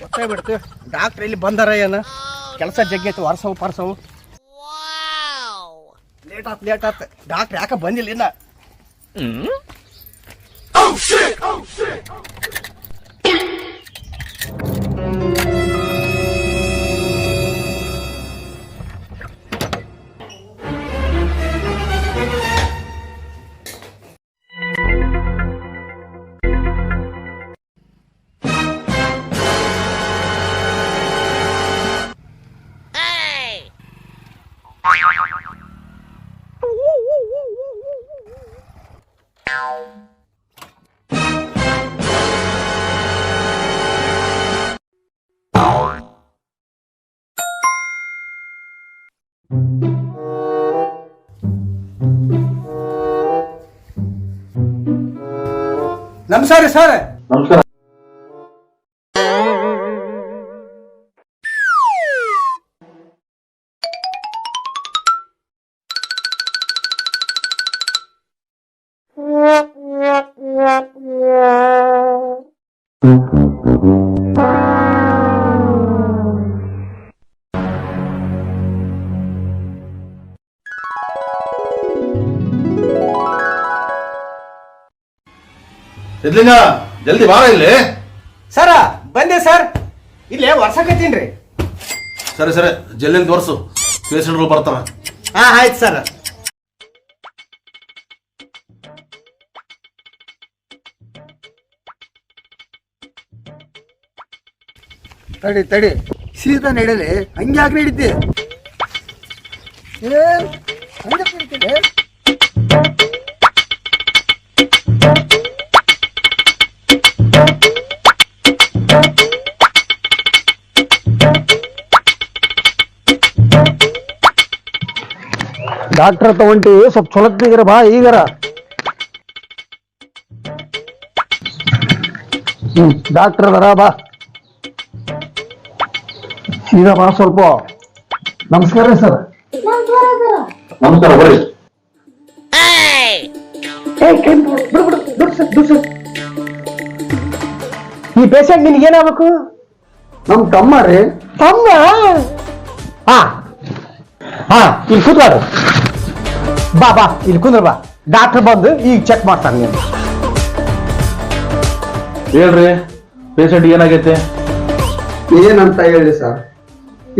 ಗೊತ್ತಾಗ್ಬಿಡ್ತು doctor ಇಲ್ಲಿ ಬಂದಾರ ಏನ? ಕೆಲಸ ಜಗ್ಗೈತಿ ವರ್ಸವು ಪರ್ಸವು. ಲೇಟ್ ಆತ್ ಲೇಟ್ ಆತ್. ಡಾಕ್ಟ್ರ್ ಯಾಕ ಬಂದಿಲ್ಲ ಇನ್ನ? ನಮಸ್ಕಾರ ಸರ್. ನಮಸ್ಕಾರ. ಸಿದ್ಲಿಂಗ ಜಲ್ದಿ ಬಾರ ಇಲ್ಲಿ. ಸರ ಬಂದೆ ಸರ್. ಇಲ್ಲೇ ವರ್ಷಕತ್ತೀನ್ರಿ ಸರಿ ಸರಿ. ಜಲ್ದಿ ತೋರ್ಸು ಪೇಷಂಟ್ಗಳು ಬರ್ತಾರ. ಹಾ ಆಯ್ತು ಸರ್. ತಡಿ ತಡಿ. ಸೀದಾ ನಡೆಯಲಿ ಹಂಗ್ಯಾಕೆ ನಡೀತಿ ಏನ್ ಹಂಗೆ ನಡೀತಿದೆ? ಡಾಕ್ಟರ್ ತಗೊಂಡಿ ಸ್ವಲ್ಪ ಚೊಲತ್ನಿಗರ ಬಾ ಈಗರ. ಹ್ಮ್ ಡಾಕ್ಟರ್ ಅದರ ಬಾ. ಈಗ ಬಾ ಸ್ವಲ್ಪ. ನಮಸ್ಕಾರ ರೀ ಸರ್. ನಮಸ್ಕಾರ ಬರ್ರಿ. ಈ ಪೇಷಂಟ್ ನಿನ್ಗೆ ಏನಾಗಬೇಕು ನಮ್ ತಮ್ಮ ರೀ. ತಮ್ಮ? ಹಾ. ಹಾ ಇಲ್ಲಿ ಕೂತ್ಬಾರ ಬಾ ಬಾ ಇಲ್ಲಿ ಕುಂದ್ರ ಬಾ. ಡಾಕ್ಟರ್ ಬಂದು ಈಗ ಚೆಕ್ ಮಾಡ್ತಾನೆ ನೀನು ಹೇಳ್ರಿ ಪೇಷಂಟ್ ಏನಾಗೈತೆ? ಏನಂತ ಹೇಳಿ ಸರ್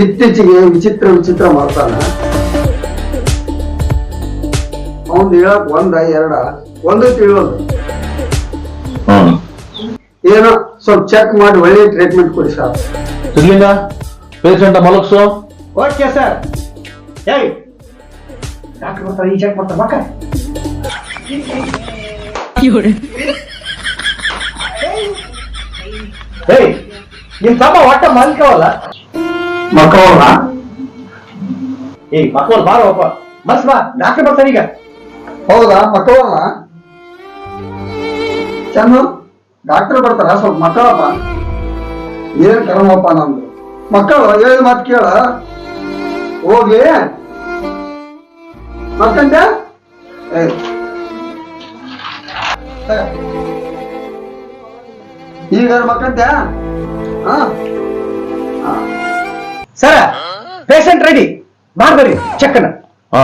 ಇತ್ತೀಚೆಗೆ ವಿಚಿತ್ರ ವಿಚಿತ್ರ ಮಾಡ್ತಾನ. ಅವನ್ ಹೇಳಕ್ ಒಂದ ಎರಡ ಒಂದು ತಿಳಿಯೋದು. ಹ್ಮ್. ಏನೋ ಸ್ವಲ್ಪ ಚೆಕ್ ಮಾಡಿ ಒಳ್ಳೆ ಟ್ರೀಟ್ಮೆಂಟ್ ಕೊಡಿ ಸರ್ ಇರ್ಲಿಲ್ಲ ಪೇಷಂಟ್ ಮಲಗ್ಸು. ಓಕೆ ಸರ್ ಹೇಳಿ ಡಾಕ್ಟರ್ ಬರ್ತಾರೆ ಈ ಚೆಕ್ ಮಾಡ್ತಾರೆ ಮಕ್ಕ ಏಯ್ ನಿಮ್ ತಮ್ಮ ಒಟ್ಟ ಮಲ್ಕವಲ್ಲ ಮಕ್ಕಳ ಏಯ್ ಮಕ್ಕಳು ಬಾರ ಒಪ್ಪ ಮಸ್ ಬಾ ಡಾಕ್ಟರ್ ಬರ್ತಾನೆ ಈಗ ಹೌದಾ ಮಕ್ಕಳವ್ರ ಚಂದು ಡಾಕ್ಟರ್ ಬರ್ತಾರ ಸ್ವಲ್ಪ ಮಕ್ಕಳಪ್ಪ ಏನ್ ಕರ್ಮಪ್ಪ ನಮ್ದು ಮಕ್ಕಳು ಹೇಳಿದ ಮಾತು ಕೇಳ ಹೋಗಿ. ಮಕ್ಕಂಡ ಈಗ ಮಕ್ಕಂತೆ ಸರ ಪೇಷಂಟ್ ರೆಡಿ ಮಾಡ್ಬರಿ ಚೆಕ್ನ ಹಾ.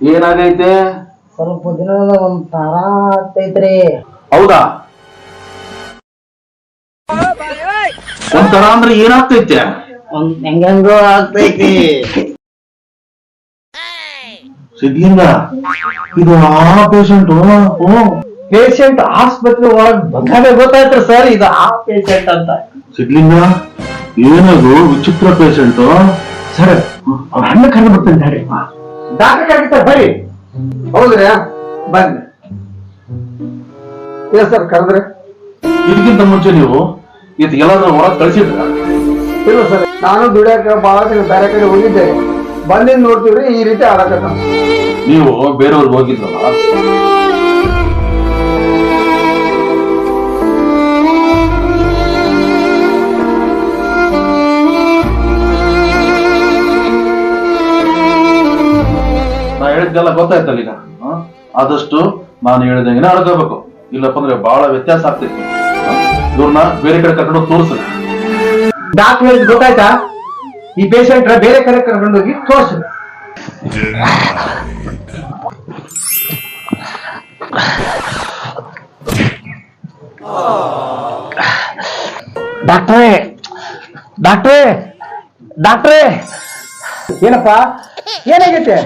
ಏನಾಗೈತೆ? ಸ್ವಲ್ಪ ದಿನ ಒಂದ್ ತರ ಆಗ್ತೈತ್ರಿ. ಹೌದಾ? ಒಂಥರ ಅಂದ್ರೆ ಏನಾಗ್ತೈತೆ? ಒಂದ್ ಹೆಂಗಂಗೋ ಆಗ್ತೈತಿ ಸಿದ್ಲಿಂಗ ಇದು ಆ ಪೇಷಂಟ್ ಪೇಷಂಟ್ ಆಸ್ಪತ್ರೆ ಒಳಗ್ ಬಂದಾಗ ಗೊತ್ತಾಯ್ತು ಸರ್ ಇದು ಆ ಪೇಷಂಟ್ ಅಂತ. ಸಿದ್ಲಿಂಗ ಏನದು ವಿಚಿತ್ರ ಪೇಷಂಟ್ ಸರ್ ಅವ್ರ ಹಣ್ಣು ಬರ್ತಾನೆ ನಡ್ರಿ ಡಾಕ್ಟರ್ ಕರೀತಾರೆ ಬರ್ರಿ ಹೌದ್ರಿ? ಬನ್ನಿ. ಸರ್ ಕರೆದ್ರೆ? ಇದಕ್ಕಿಂತ ಮುಂಚೆ ನೀವು ಇದು ಎಲ್ಲಾದ್ರೂ ಹೊರಗೆ ಕಳಿಸಿದ್ರ? ಇಲ್ಲ ಸರ್ ನಾನು ದುಡಿಯಾಕ ಬಹಳ ದಿನ ಬೇರೆ ಕಡೆ ಹೋಗಿದ್ದೆ. ಬಂದಿದ್ ನೋಡ್ತೀವ್ರಿ ಈ ರೀತಿ ಆಡಕತ್ತ ನೀವು ಬೇರೆಯವ್ರಿಗೆ ಹೋಗಿದ್ರಲ್ಲ? ಗೊತ್ತಾಯ್ತಲ್ಲ ಈಗ? ಆದಷ್ಟು ನಾನು ಹೇಳಿದಂಗೆ ಅಡ್ಕೋಬೇಕು ಇಲ್ಲಪ್ಪ ಅಂದ್ರೆ ಬಹಳ ವ್ಯತ್ಯಾಸ ಆಗ್ತೈತಿ. ಇವ್ರನ್ನ ಬೇರೆ ಕಡೆ ಕರ್ಕೊಂಡು ತೋರಿಸ. ಡಾಕ್ಟರ್ ಹೇಳಿದ್ ಗೊತ್ತಾಯ್ತಾ? ಈ ಪೇಷಂಟ್ ಬೇರೆ ಕಡೆ ಕರ್ಕೊಂಡೋಗಿ ತೋರ್ಸು. ಡಾಕ್ಟ್ರೇ ಡಾಕ್ಟ್ರೇ ಡಾಕ್ಟ್ರೇ. ಏನಪ್ಪ? ಏನಾಗೈತೆ?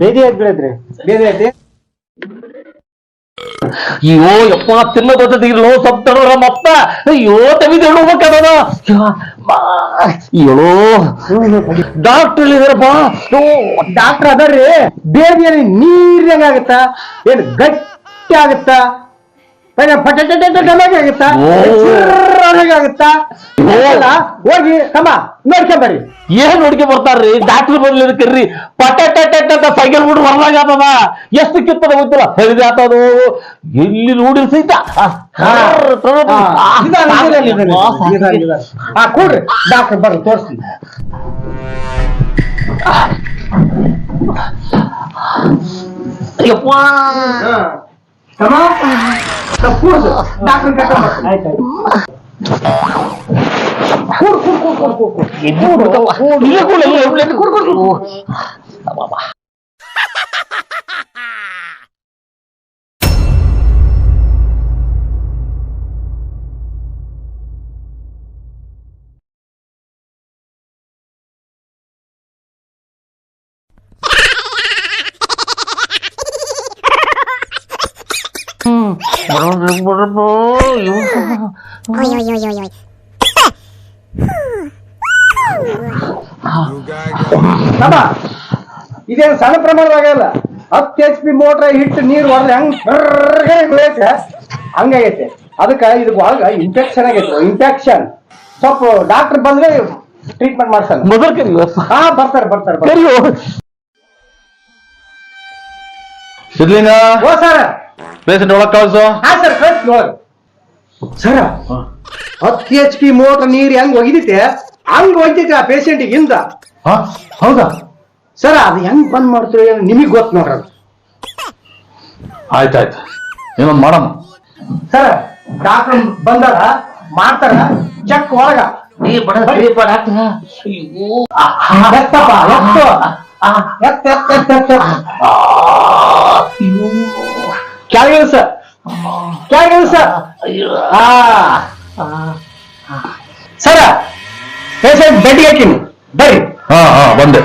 ಬೇದಿ ಆಯ್ತು ಬೆಳೆದ್ರಿ? ಬೇದಿ ಐತಿ ಅಯ್ಯೋ, ಯಪ್ಪ ತಿನ್ನೋದಿರ್ಲೋ ಸ್ವಲ್ಪ ತಡೋರ ಮತ್ತ ಅಯ್ಯೋ, ತೆಗೆದು ಹೇಳಬೇಕದ ಅಯ್ಯೋ ಡಾಕ್ಟರ್ ಇದಾರಪ್ಪ ಡಾಕ್ಟರ್ ಅದರ್ರಿ. ಬೇರೆ ನೀರಿನಂಗ ಆಗತ್ತ? ಏನ್ ಗಟ್ಟಿ ಆಗತ್ತಾ? ಹೋಗಿ ಕಮ್ಮ ನೋಡ್ಕೊಂಬರ್ರಿ ಏನ್ ನೋಡ್ಕೆ ಬರ್ತಾರ್ರಿ? ಡಾಕ್ಟರ್ ಬರ್ಲಿಲ್ಲ ಕರ್ರಿ ಪಟ ಅಂತ ಸೈಕಲ್ ಬಿಟ್ಟು ಹೊರದಾಗ ಆತದ. ಎಷ್ಟು ಕಿತ್ತದ ಗೊತ್ತಿಲ್ಲ. ಹೇಳಿದೆ ಆತದು. ಎಲ್ಲಿ ನೋಡಿ ಸಹಿತ. ಕೂಡ್ರಿ. ಡಾಕ್ಟರ್ ಬರ್ರಿ ತೋರಿಸ್ತೀನಿ. ಯಪ್ಪ. ಕೂಡ್ಸು ಡಾಕ್ಟರ್ ಕರ್ಕೊಂಡ್ ಬರ್ತೀನಿ. ಕೂರ್ ಕೂರ್ ಕೂರ್ ಕೂರ್ ಕೂರ್ ಕೂರ್ ಕೂರ್ ಕೂರ್ ಕೂರ್ ಕೂರ್ ಕೂರ್ ಕೂಡು, ಇದೇನು ಸಣ್ಣ ಪ್ರಮಾಣದಾಗಲ್ಲ ಹತ್ತು ಎಚ್ ಪಿ ಮೋಟ್ರ್ ಹಿಟ್ಟು ನೀರು ಹೊಡೆದ್ರೆ ಹಂಗೆ ಹಂಗಾಗೈತೆ ಅದಕ್ಕೆ ಇದು ಒಳಗ ಇನ್ಫೆಕ್ಷನ್ ಆಗೈತೆ ಇನ್ಫೆಕ್ಷನ್ ಸ್ವಲ್ಪ ಡಾಕ್ಟರ್ ಬಂದ್ರೆ ಟ್ರೀಟ್ಮೆಂಟ್ ಮಾಡ್ಸಲ್ಲ ಮೊದಲು ಕರಿಯೋ ಹಾ ಬರ್ತಾರೆ ಬರ್ತಾರೆ ಬರ್ತಾರೆ. ಕರಿಯೋ ಸಿದ್ಲಿಂಗ ಓ ಸರ್ ಪೇಷಂಟ್ ಒಳಗ್ ಕಳ್ಸು. ಹಾ ಸರ್ ಕಳ್ಸಿ ಒಳಗೆ ಸರ್ ಹತ್ತು ಎಚ್ ಪಿ ಮೋಟರ್ ನೀರು ಹೆಂಗ್ ಒಗಿದೈತೆ ಹಂಗ್ ಒಗಿತೈತೆ ಆ ಪೇಷಂಟಿಗೆ ಹಿಂದ? ಹಾ ಹೌದಾ? ಸರ್ ಅದು ಹೆಂಗ್ ಬಂದ್ ಮಾಡ್ತೀವಿ ನಿಮಗ್ ಗೊತ್ತು ನೋಡ್ರಿ ಅದು. ಆಯ್ತಾಯ್ತು. ಏನೊಂದ್ ಮಾಡಮ್ಮ. ಸರ್ ಡಾಕ್ಟರ್ ಬಂದಾರ ಮಾಡ್ತಾರ. ಚೆಕ್ ಒಳಗ. ನೀ ಬಡ ಕರಿಯಪ್ಪ ಡಾಕ್ಟರ್. ಅಯ್ಯೋ. ಎತ್ತಪ್ಪ ಎತ್ತು. ಎತ್ತ ಎತ್ತ ಎತ್ತ ಎತ್ತ. ಕೆಳಗಿಳಿಸ ಕೆಳಗಿಳಿಸ ಸರ ಪೇಷಂಟ್ ಬೆಡ್ಗೆ ಹಾಕಿನಿ. ಬರ್ರಿ. ಹಾ ಹಾ ಬಂದೆ.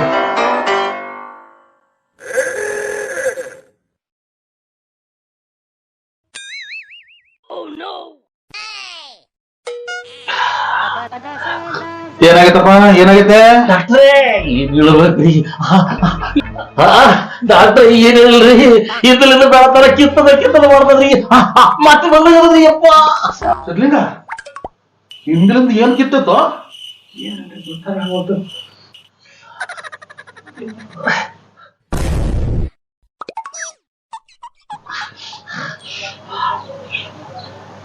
ಏನಾಗೈತಪ್ಪ? ಏನಾಗೈತೆ? ಡಾಕ್ಟ್ರೇ! ಏನ್ ಹೇಳ್ಬೇಕ್ರಿ? ಡಾಕ್ಟ್ರ್ ಏನ್ ಹೇಳ್ರಿ? ಇದರಿಂದ ಬೆಳತಾರ ಕಿತ್ತದ ಕಿತ್ತದ ಮಾಡ್ತದ್ರಿ. ಮತ್ತೆ ಬಂದ್ರಿ ಅಪ್ಪ ಸಿದ್ಲಿಂಗ ಹಿಂದಿಲಿಂದ ಏನ್ ಕಿತ್ತತ್ತು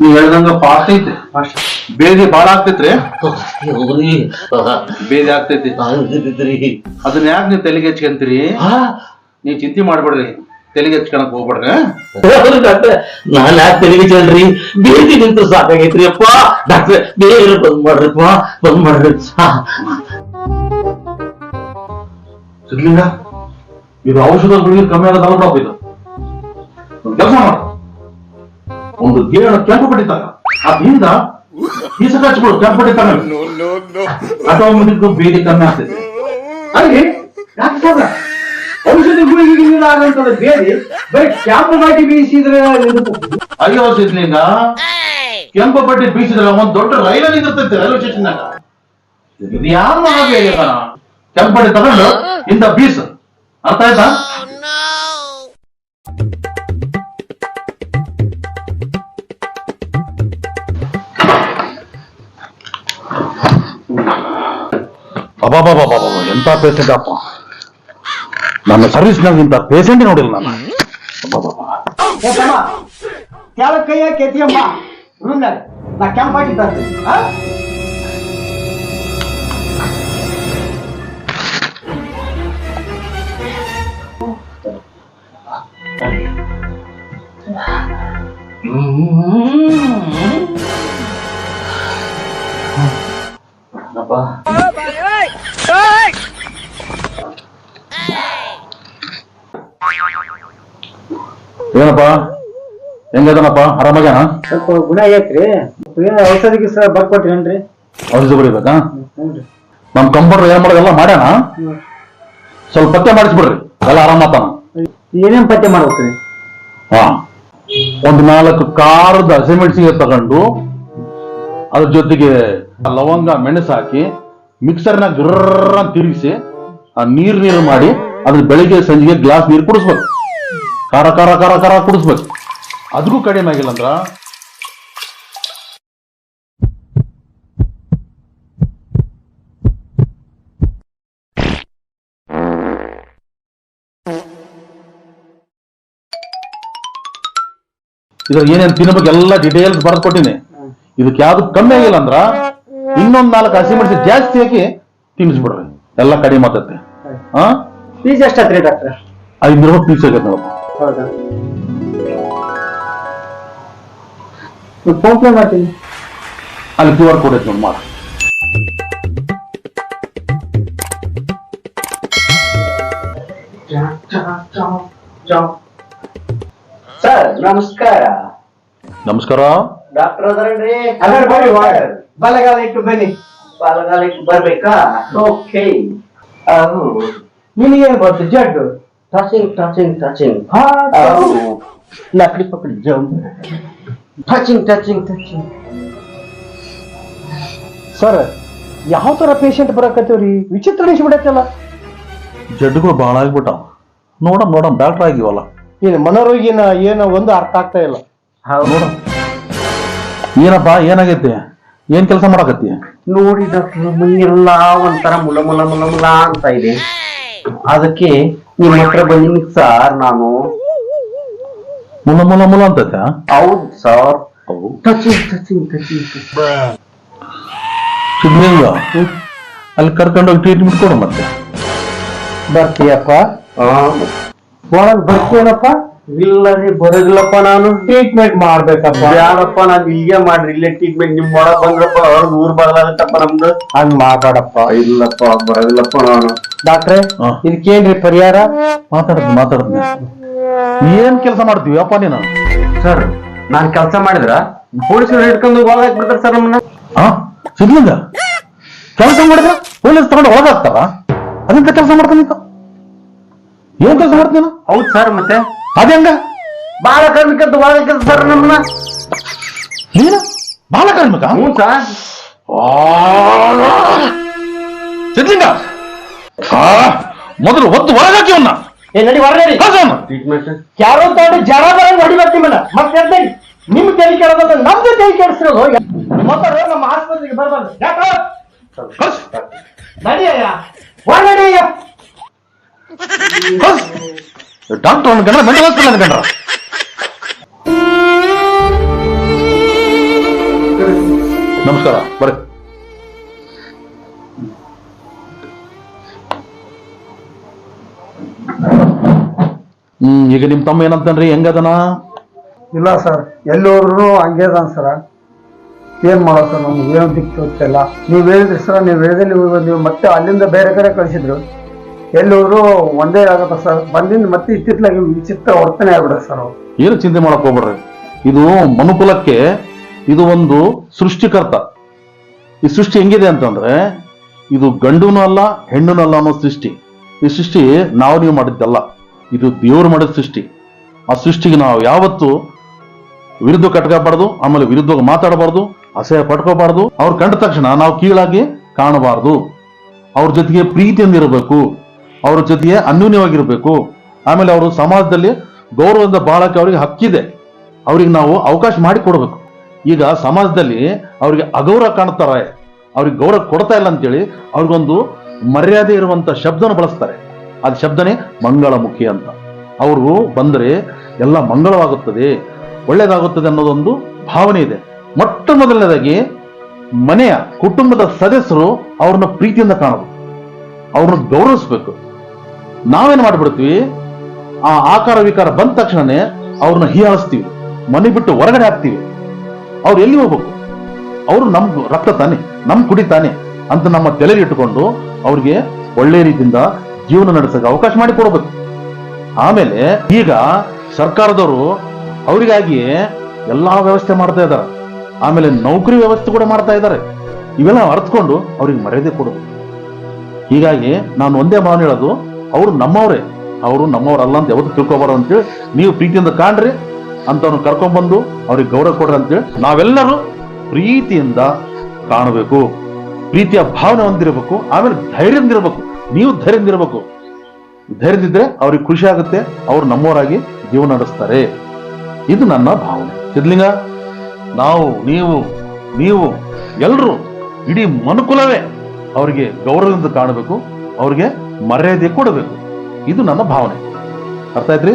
ನೀವ್ ಹೇಳ್ದಂಗ ಫಾಸ್ಟ್ ಐತಿ. ಬೇದಿ ಬಾಳ ಆಗ್ತೈತ್ರಿ? ಹೌದ್ರಿ. ಬೇದಿ ಆಗ್ತೈತಿ. ಹಂಗಿದ್ರಿ ಅದನ್ನ ಯಾಕೆ ನೀವು ತಲೆಗೆ ಹಚ್ಕೊಂತೀರಿ? ನೀವ್ ಚಿಂತೆ ಮಾಡ್ಬೇಡ್ರಿ. ತಲೆಗೆ ಹಚ್ಕೊಳಕ್ ಹೋಗ್ಬೇಡ್ರಿ ಡಾಕ್ಟ್ರೆ. ನಾನ್ ಯಾಕೆ ತೆಲಿಗೆ ಚಲ್ರಿ ಬೇದಿ ನಿಂತು ಸಾಕಾಗೈತ್ರಿ ಅಪ್ಪ. ಡಾಕ್ಟ್ರೆ ಬೇರೆ ಬಂದ್ ಮಾಡ್ರಿಪ್ಪ ಬಂದ್ ಮಾಡ್ರಿ. ಸಿಗ್ಲಿಂಗ ಇದು ಔಷಧ ಗುಳಿಗೆ ಕಮ್ಮಿ ಆಗೋದಲ್ಲ ಬಿಡಪ್ಪ ಇದು. ಕೆಲಸ ಮಾಡ. ಒಂದು ಗೇಣ ಕೆಂಪು ಪಡಿತಾಗ ಅದ್ರಿಂದ ಬೀಸ ಹಚ್ಬಿಡು ಕೆಂಪು ಪಡಿತಾಗ ಆಟೋಮೆಟಿಕ್ ಬೇಡಿ ಕಮ್ಮಿ ಆಗ್ತದೆ. ಅಲ್ಲಿ ಸಾಹೇಬ್ರ, ಔಷಧಿ ಗುಳಿಗೆ ಆಗಂತದ ಬೇರೆ ಬರೀ ಕೆಂಪು ಮಾಡಿ ಬೀಸಿದ್ರೆ ಅಯ್ಯೋ ಸಿದ್ಲಿಂಗ ಕೆಂಪು ಪಟ್ಟಿ ಬೀಸಿದ್ರೆ ಒಂದ್ ದೊಡ್ಡ ರೈಲ ನಿಂತಿರ್ತೈತೆ ರೈಲ್ವೆ ಸ್ಟೇಷನ್ ಇದು ಯಾವ ಮಹಾಬೇಗ ಕೆಂಪು ಬಟ್ಟೆ ತಗೊಂಡು ಇಂದ ಬೀಸ್. ಅರ್ಥ ಆಯ್ತಾ? ಅಬಾಬಾಬಾಬಾ ಎಂತ ಪೇಷಂಟ್ ಅಪ್ಪ ನನ್ನ ಸರ್ವಿಸ್ನಾಗ ಇಂತ ಪೇಷಂಟ್ ನೋಡಿಲ್ಲ ನಾನು ಅಬ್ಬಾಬಾಬಾ ಯಾಕಮ್ಮ ಕ್ಯಾಲ ಕೈಯ ಕೆತ್ತಿಯಮ್ಮ ರೂಮ್ನಾಗ ನಾ ಕ್ಯಾಂಪ್ ಹಾಕಿದ್ದೆ ಹ್ಮ್ ಹೆಂಗದನಪ್ಪ ಆರಾಮಾಗ್ಯಾನ? ಸ್ವಲ್ಪ ಗುಣ ಆಗೈತ್ರಿ ಏನು ಔಷಧಿ ಗಿಸ ಬರ್ಕೊಟ್ರೇನ್ರಿ ಔಷಧಿ ರೀ ನಮ್ ಕಂಪೌಂಡರ್ ಏನ್ ಮಾಡೋದೆಲ್ಲ ಮಾಡ್ಯಾನ? ಸ್ವಲ್ಪ ಪತ್ತೆ ಮಾಡಿಸ್ಬಿಡ್ರಿ. ಎಲ್ಲ ಆರಾಮಪ್ಪ ಏನೇನ್ ಪತ್ತೆ ಮಾಡ್ಬೇಕ್ರಿ? ಹಾ. ಒಂದ್ ನಾಲ್ಕು ಕಾರದ ಹಸಿಮೆಣಸಿಗೆ ತಗೊಂಡು ಅದ್ರ ಜೊತೆಗೆ ಲವಂಗ ಮೆಣಸು ಹಾಕಿ ಮಿಕ್ಸರ್ನ ಅಂತ ತಿರುಗಿಸಿ ಆ ನೀರ್ ನೀರು ಮಾಡಿ ಅದ್ರ ಬೆಳಿಗ್ಗೆ ಸಂಜೆಗೆ ಗ್ಲಾಸ್ ನೀರು ಕುಡಿಸ್ಬೇಕು. ಖಾರ ಖಾರ ಖಾರ ಖಾರ ಕುಡಿಸ್ಬೇಕು. ಅದಕ್ಕೂ ಕಡಿಮೆ ಆಗಿಲ್ಲ ಅಂದ್ರ? ಇದ್ರ ಏನೇನು ತಿನ್ಬೇಕು ಎಲ್ಲ ಡಿಟೇಲ್ಸ್ ಬರೆದು ಕೊಟ್ಟಿನಿ ಇದಕ್ಕೆ ಯಾವ್ದು ಕಮ್ಮಿ ಆಗಿಲ್ಲ ಅಂದ್ರ? ಇನ್ನೊಂದ್ ನಾಲ್ಕು ಹಸಿಮೆಣಸಿ ಜಾಸ್ತಿ ಹಾಕಿ ತಿನ್ನಿಸ್ಬಿಡ್ರಿ ಎಲ್ಲ ಕಡಿಮೆ ಆತತ್ತೆ ಹಾ? ಫೀಸ್ ಎಷ್ಟಾತ್ರಿ ಡಾಕ್ಟ್ರ? ಐದು ರೂಪಾಯಿ ಪೀಸ್ ಆಗತ್ತೆ ನೋಡು ಹೌದಾ ಫೋನ್ ಪೇ ಮಾಡ್ತೀನಿ ಅಲ್ಲಿ ಕ್ಯೂ ಆರ್ ಕೋಡ್ ಐತೆ ನೋಡಿ ಮಾಡ ಸರ್ ನಮಸ್ಕಾರ ನಮಸ್ಕಾರ ಡಾಕ್ಟರ್ ಅದರಲ್ರಿ ಅದರ ಬರ್ರಿ ವಾರ್ಡ್. ಬಲಗಾಲ ಇಟ್ಟು ಬನ್ನಿ ಬಾಲಗಾಲಕ್ಕೆ ಬರ್ಬೇಕಾ ಓಕೆ ನಿನಗೇನು ಗೊತ್ತು ಜಡ್ಡು ಟಚಿಂಗ್ ಟಚಿಂಗ್ ಟಚಿಂಗ್ ಹಾ ಲಕಡಿ ಪಕಡಿ ಜಮ್ ಟಚಿಂಗ್ ಟಚಿಂಗ್ ಟಚಿಂಗ್ ಸರ್ ಯಾವ ತರ ಪೇಷಂಟ್ ಬರಕತ್ತೀವ್ರಿ ವಿಚಿತ್ರ ಅನಿಸ್ಬಿಡತ್ತಲ್ಲ ಜಡ್ಡುಗಳು ಭಾಳ ಆಗ್ಬಿಟ್ಟಾವ ನೋಡಮ್ ನೋಡಮ್ ಡಾಕ್ಟರ್ ಆಗಿವಲ್ಲ ಏನು ಮನೋರೋಗಿನ ಏನೋ ಒಂದು ಅರ್ಥ ಆಗ್ತಾ ಇಲ್ಲ ನೋಡಮ್ ಏನಪ್ಪ ಏನಾಗೈತಿ? ಏನ್ ಕೆಲಸ ಮಾಡಕತ್ತಿ? ನೋಡಿ ಡಾಕ್ಟರ್ ಮೈಯೆಲ್ಲ ಒಂಥರ ಮುಲ ಮುಲ ಮುಲ ಮುಲ ಅಂತ ಇದೆ. ಅದಕ್ಕೆ ನಿಮ್ಮ ಹತ್ರ ಬಂದಿನಿ ಸರ್ ನಾನು. ಮುಲ ಮುಲ ಮುಲ ಅಂತೈತ ಹೌದು sir touching touching touching Sidlinga ಅಲ್ಲಿ ಕರ್ಕೊಂಡೋಗಿ ಟ್ರೀಟ್ಮೆಂಟ್ ಕೊಡು ಮತ್ತೆ ಬರ್ತೀಯಪ್ಪ ಒಳಗ್ ಬರ್ತೀಯನಪ್ಪ ಇಲ್ಲ ರೀ ಬರೋದಿಲ್ಲಪ್ಪ ನಾನು ಟ್ರೀಟ್ಮೆಂಟ್ ಮಾಡ್ಬೇಕಪ್ಪ ಯಾರಪ್ಪ ನಾನು ಇಲ್ಲೇ ಮಾಡ್ರಿ ಇಲ್ಲೇ ಟ್ರೀಟ್ಮೆಂಟ್ ನಿಮ್ ಒಳಗ್ ಬಂದ್ರಪ್ಪ ಅವ್ರಿಗೆ ಊರ್ ಬರಲಾಗತ್ತಪ್ಪ ನಮ್ದು ಹಂಗ್ ಮಾತಾಡಪ್ಪ ಇಲ್ಲಪ್ಪ ಬರೋದಿಲ್ಲಪ್ಪ ನಾನು ಡಾಕ್ಟ್ರೆ. ಇದಕ್ಕೇನ್ರಿ ಪರಿಹಾರ ಮಾತಾಡ್ತೀನಿ ಮಾತಾಡ್ತೀನಿ ಏನ್ ಕೆಲಸ ಮಾಡ್ತೀವಿ? ಅಪ್ಪ ನೀನು? ಸರ್ ನಾನ್ ಕೆಲಸ ಮಾಡಿದ್ರ ಪೊಲೀಸರು ಹಿಡ್ಕೊಂಡು ಒಳಗ್ ಬಿಡ್ತಾರೆ ಸರ್ ನಮ್ಮನ್ನ. ಆ? ಸಿದ್ಲಿಂಗ? ಕೆಲಸ ಮಾಡಿದ್ರ ಪೊಲೀಸ್ ತಗೊಂಡು ಒಳಗಾಗ್ತಾರ ಅದೆಂತ ಕೆಲಸ ಮಾಡ್ತಾನೆ? ಏನ್ ಕೆಲಸ ಮಾಡ್ತೀನಿ ಹೌದ್ ಸರ್ ಮತ್ತೆ? ಅದೇಂಗ ಬಾಳ ಕರ್ಮಿಕಂತ ಒಳಗ್ ಕೆಲಸ ಸರ್ ನಮ್ಮನ್ನ. ನೀನು? ಬಾಲ ಕಾರ್ಮಿಕ? ಹ್ಞೂ ಸರ್. ಸಿದ್ಲಿಂಗ! ಆ, ಮೊದಲು ಒಂದು ಒಳಗಾಕಿ ಅವನ್ನ. ಏ ನಡಿ ಹೊರಗಡೆ ಕಳ್ಸವ್ನ. ಟ್ರೀಟ್ಮೆಂಟ್ ಯಾರೋ ತಗೊಂಡು ಜನ ಬರಂಗ್ ಹೊಡಿಬೇಕು ನಿಮ್ಮನ್ನ ಮತ್ತೆ ಎದ್ದೇಳಿ. ನಿಮ್ ಕೈ ಕೇಳೋದ ನಮ್ದು ಕೈ ಕೇಳಿಸಿರೋದು ಮತ್ತೆ ನಮ್ಮ ಆಸ್ಪತ್ರೆಗೆ ಬರ್ಬಾರ್ದು. ಯಾಕೋ ಅಯ್ಯ. ನಡಿಯಯ್ಯ ಹೊರಗಡೆಯ್ಯ ಅಯ್ಯ. ಡಾಕ್ಟರ್ ಒಂದು ಗಂಡ ಮೆಂಟಲ್ ಹಾಸ್ಪಿಟಲ್ ಅನ್ಕೊಂಡ್ರ ನಮಸ್ಕಾರ ಬರ್ರಿ. ಹ್ಮ್ ಈಗ ನಿಮ್ ತಮ್ಮ ಏನಂತಾನ್ರಿ? ಹೆಂಗದನ? ಇಲ್ಲ ಸರ್ ಎಲ್ಲಿ ಹೋದ್ರು ಹಂಗೆ ಅದಾನ ಸರ. ಏನ್ ಮಾಡೋದು ಸರ್ ನಮ್ಗೆ? ಏನು ದಿಕ್ಕು ಗೊತ್ತಿಲ್ಲ ನೀವು ಹೇಳಿದ್ರಿ ಸರ್ ನೀವು ಹೇಳಿದಲ್ಲಿ ನೀವು ಮತ್ತೆ ಅಲ್ಲಿಂದ ಬೇರೆ ಕಡೆ ಕಳಿಸಿದ್ರು. ಎಲ್ಲಿ ಹೋದ್ರು ಒಂದೇ ಆಗತ್ತ ಸರ್. ಬಂದಿಂದ ಮತ್ತೆ ಇತ್ತಿತ್ಲಾಗಿ ವಿಚಿತ್ರ ವರ್ತನೆ ಆಗ್ಬಿಡ ಸರ್ ಅವ್ರು. ಏನು ಚಿಂತೆ ಮಾಡಕ್ ಹೋಗ್ಬೇಡ್ರಿ. ಇದು ಮನುಕುಲಕ್ಕೆ ಇದು ಒಂದು ಸೃಷ್ಟಿಕರ್ತ. ಈ ಸೃಷ್ಟಿ ಹೆಂಗಿದೆ ಅಂತಂದ್ರೆ ಇದು ಗಂಡುನೂ ಅಲ್ಲ ಹೆಣ್ಣುನೂ ಅಲ್ಲ ಅನ್ನೋ ಸೃಷ್ಟಿ. ಈ ಸೃಷ್ಟಿ ನಾವು ನೀವು ಮಾಡಿದ್ದಲ್ಲ. ಇದು ದೇವರು ಮಾಡಿದ ಸೃಷ್ಟಿ. ಆ ಸೃಷ್ಟಿಗೆ ನಾವು ಯಾವತ್ತು ವಿರುದ್ಧ ಕಟ್ಕೋಬಾರ್ದು, ಆಮೇಲೆ ವಿರುದ್ಧ ಮಾತಾಡಬಾರ್ದು, ಅಸಹ್ಯ ಪಟ್ಕೋಬಾರ್ದು. ಅವ್ರು ಕಂಡ ತಕ್ಷಣ ನಾವು ಕೀಳಾಗಿ ಕಾಣಬಾರ್ದು. ಅವ್ರ ಜೊತೆಗೆ ಪ್ರೀತಿಯಿಂದ ಇರಬೇಕು ಅವ್ರ ಜೊತೆಗೆ ಅನ್ಯೂನ್ಯವಾಗಿರಬೇಕು. ಆಮೇಲೆ ಅವರು ಸಮಾಜದಲ್ಲಿ ಗೌರವದಿಂದ ಬಾಳಕ್ಕೆ ಅವ್ರಿಗೆ ಹಕ್ಕಿದೆ. ಅವ್ರಿಗೆ ನಾವು ಅವಕಾಶ ಮಾಡಿ ಕೊಡಬೇಕು. ಈಗ ಸಮಾಜದಲ್ಲಿ ಅವ್ರಿಗೆ ಅಗೌರವ ಕಾಣ್ತಾರೆ. ಅವ್ರಿಗೆ ಗೌರವ ಕೊಡ್ತಾ ಇಲ್ಲ ಅಂತೇಳಿ ಅವ್ರಿಗೊಂದು ಮರ್ಯಾದೆ ಇರುವಂತ ಶಬ್ದನ ಬಳಸ್ತಾರೆ. ಅದು ಶಬ್ದನೇ ಮಂಗಳಮುಖಿ ಅಂತ. ಅವರು ಬಂದರೆ ಎಲ್ಲ ಮಂಗಳವಾಗುತ್ತದೆ, ಒಳ್ಳೆಯದಾಗುತ್ತದೆ ಅನ್ನೋದೊಂದು ಭಾವನೆ ಇದೆ. ಮೊಟ್ಟ ಮೊದಲನೇದಾಗಿ ಮನೆಯ ಕುಟುಂಬದ ಸದಸ್ಯರು ಅವ್ರನ್ನ ಪ್ರೀತಿಯಿಂದ ಕಾಣಬೇಕು ಅವ್ರನ್ನ ಗೌರವಿಸ್ಬೇಕು. ನಾವೇನು ಮಾಡಿಬಿಡ್ತೀವಿ? ಆ ಆಕಾರ ವಿಕಾರ ಬಂದ ತಕ್ಷಣನೇ ಅವ್ರನ್ನ ಹೀಯಾಳಿಸ್ತೀವಿ, ಮನೆ ಬಿಟ್ಟು ಹೊರಗಡೆ ಹಾಕ್ತೀವಿ. ಅವ್ರು ಎಲ್ಲಿ ಹೋಗ್ಬೇಕು? ಅವರು ನಮ್ಮ ರಕ್ತ ತಾನೆ ನಮ್ಮ ಕುಡಿ ತಾನೆ ಅಂತ ನಮ್ಮ ತಲೆಗೆ ಇಟ್ಟುಕೊಂಡು ಅವ್ರಿಗೆ ಒಳ್ಳೆ ರೀತಿಯಿಂದ ಜೀವನ ನಡೆಸಕ್ಕೆ ಅವಕಾಶ ಮಾಡಿ ಕೊಡಬೇಕು. ಆಮೇಲೆ ಈಗ ಸರ್ಕಾರದವರು ಅವರಿಗಾಗಿ ಎಲ್ಲಾ ವ್ಯವಸ್ಥೆ ಮಾಡ್ತಾ ಇದ್ದಾರೆ. ಆಮೇಲೆ ನೌಕರಿ ವ್ಯವಸ್ಥೆ ಕೂಡ ಮಾಡ್ತಾ ಇದ್ದಾರೆ. ಇವೆಲ್ಲ ಅರ್ಥಕೊಂಡು ಅವ್ರಿಗೆ ಮರ್ಯಾದೆ ಕೊಡಬೇಕು. ಹೀಗಾಗಿ ನಾನು ಒಂದೇ ಭಾವನೆ ಹೇಳೋದು, ಅವರು ನಮ್ಮವರೇ, ಅವರು ನಮ್ಮವರಲ್ಲ ಅಂತ ಯಾವತ್ತೂ ತಿಳ್ಕೊಬಾರ ಅಂತೇಳಿ ನೀವು ಪ್ರೀತಿಯಿಂದ ಕಾಣ್ರಿ ಅಂತವ್ನು ಕರ್ಕೊಂಡ್ಬಂದು ಅವ್ರಿಗೆ ಗೌರವ ಕೊಡ್ರಿ ಅಂತೇಳಿ ನಾವೆಲ್ಲರೂ ಪ್ರೀತಿಯಿಂದ ಕಾಣಬೇಕು. ಪ್ರೀತಿಯ ಭಾವನೆ ಹೊಂದಿರಬೇಕು, ಆಮೇಲೆ ಧೈರ್ಯದಿಂದ ಇರಬೇಕು. ನೀವು ಧೈರ್ಯದಿಂದಿರಬೇಕು. ಧೈರ್ಯದಿದ್ರೆ ಅವ್ರಿಗೆ ಖುಷಿ ಆಗುತ್ತೆ, ಅವ್ರು ನಮ್ಮವರಾಗಿ ಜೀವನ ನಡೆಸ್ತಾರೆ. ಇದು ನನ್ನ ಭಾವನೆ. ಸಿದ್ಲಿಂಗ ನಾವು, ನೀವು ನೀವು ಎಲ್ಲರೂ ಇಡೀ ಮನುಕುಲವೇ ಅವರಿಗೆ ಗೌರವದಿಂದ ಕಾಣಬೇಕು, ಅವ್ರಿಗೆ ಮರ್ಯಾದೆ ಕೊಡಬೇಕು. ಇದು ನನ್ನ ಭಾವನೆ. ಅರ್ಥ ಆಯ್ತ್ರಿ?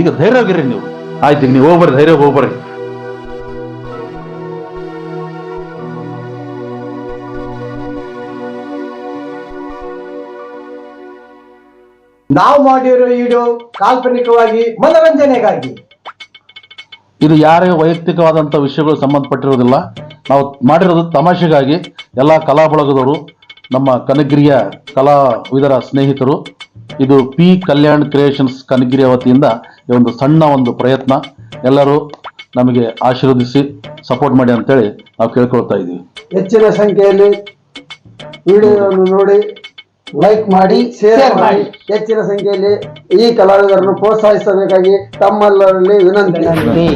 ಈಗ ಧೈರ್ಯವಾಗಿರಿ ನೀವು. ಆಯ್ತು ಈಗ ನೀವು ಹೋಗ್ಬರ್ರಿ ಧೈರ್ಯ ಹೋಗ್ಬರ್ರಿ. ನಾವು ಮಾಡಿರೋ ವಿಡಿಯೋ ಕಾಲ್ಪನಿಕವಾಗಿ ಮನೋರಂಜನೆಗಾಗಿ. ಇದು ಯಾರೇ ವೈಯಕ್ತಿಕವಾದಂಥ ವಿಷಯಗಳು ಸಂಬಂಧಪಟ್ಟಿರೋದಿಲ್ಲ ನಾವು ಮಾಡಿರೋದು ತಮಾಷೆಗಾಗಿ ಎಲ್ಲ ಕಲಾ ಬಳಗದವರು ನಮ್ಮ ಕನಗಿರಿಯ ಕಲಾವಿದರ ಸ್ನೇಹಿತರು ಇದು ಪಿ ಕಲ್ಯಾಣ್ ಕ್ರಿಯೇಷನ್ಸ್ ಕನಗಿರಿಯ ವತಿಯಿಂದ ಈ ಒಂದು ಸಣ್ಣ ಒಂದು ಪ್ರಯತ್ನ. ಎಲ್ಲರೂ ನಮಗೆ ಆಶೀರ್ವದಿಸಿ ಸಪೋರ್ಟ್ ಮಾಡಿ ಅಂತೇಳಿ ನಾವು ಕೇಳ್ಕೊಳ್ತಾ ಇದ್ದೀವಿ. ಹೆಚ್ಚಿನ ಸಂಖ್ಯೆಯಲ್ಲಿ ವಿಡಿಯೋವನ್ನು ನೋಡಿ ಲೈಕ್ ಮಾಡಿ ಶೇರ್ ಮಾಡಿ. ಹೆಚ್ಚಿನ ಸಂಖ್ಯೆಯಲ್ಲಿ ಈ ಕಲಾವಿದರನ್ನು ಪ್ರೋತ್ಸಾಹಿಸಬೇಕಾಗಿ ತಮ್ಮೆಲ್ಲರಲ್ಲಿ ವಿನಂತಿ.